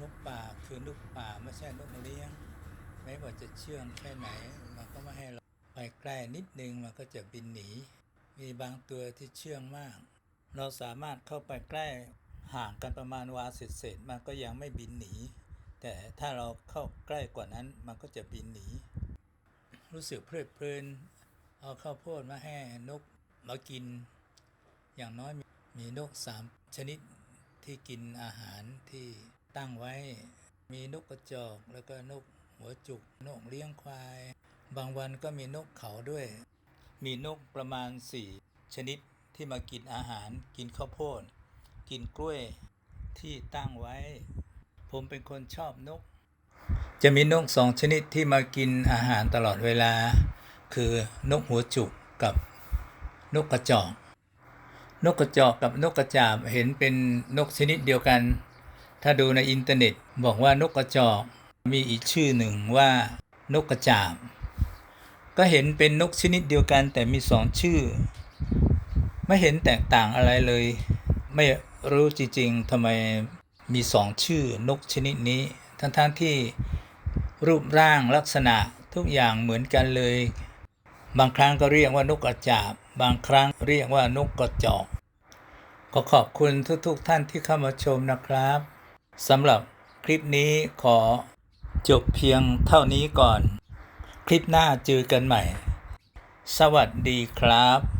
นกป่าคือนกป่าไม่ใช่นกเลี้ยง ไม่ว่าจะเชื่องแค่ไหน มันก็ไม่ให้เราไปใกล้นิดนึงมันก็จะบินหนี มีบางตัวที่เชื่องมาก เราสามารถเข้าไปใกล้ห่างกันประมาณวาเศษๆมันก็ยังไม่บินหนี แต่ถ้าเราเข้าใกล้กว่านั้นมันก็จะบินหนี รู้สึกเพลิดเพลิน เอาข้าวโพดมาให้นกมากิน อย่างน้อยมมีนกสามชนิดที่กินอาหารที่ ตั้งไว้ มีนกกระจอก แล้วก็นกหัวจุก นกเลี้ยงควาย บางวันก็มีนกเขาด้วย มีนกประมาณสี่ชนิดที่มากินอาหาร กินข้าวโพด กินกล้วยที่ตั้งไว้ ผมเป็นคนชอบนก จะมีนกสองชนิดที่มากินอาหารตลอดเวลา คือนกหัวจุกกับนกกระจอก นกกระจอกกับนกกระจาบเห็นเป็นนกชนิดเดียวกัน ถ้าดูในอินเทอร์เน็ตบอกว่านกกระจอกมีอีกชื่อหนึ่งว่านกกระจาบ ก็เห็นเป็นนกชนิดเดียวกันแต่มีสองชื่อ ไม่เห็นแตกต่างอะไรเลย ไม่รู้จริงๆทำไมมีสองชื่อนกชนิดนี้ ทั้งๆที่รูปร่างลักษณะทุกอย่างเหมือนกันเลย บางครั้งก็เรียกว่านกกระจาบ บางครั้งเรียกว่านกกระจอก ก็ขอบคุณทุกๆทท่านที่เข้ามาชมนะครับ สำหรับคลิปนี้ขอจบเพียงเท่านี้ก่อน คลิปหน้าเจอกันใหม่ สวัสดีครับ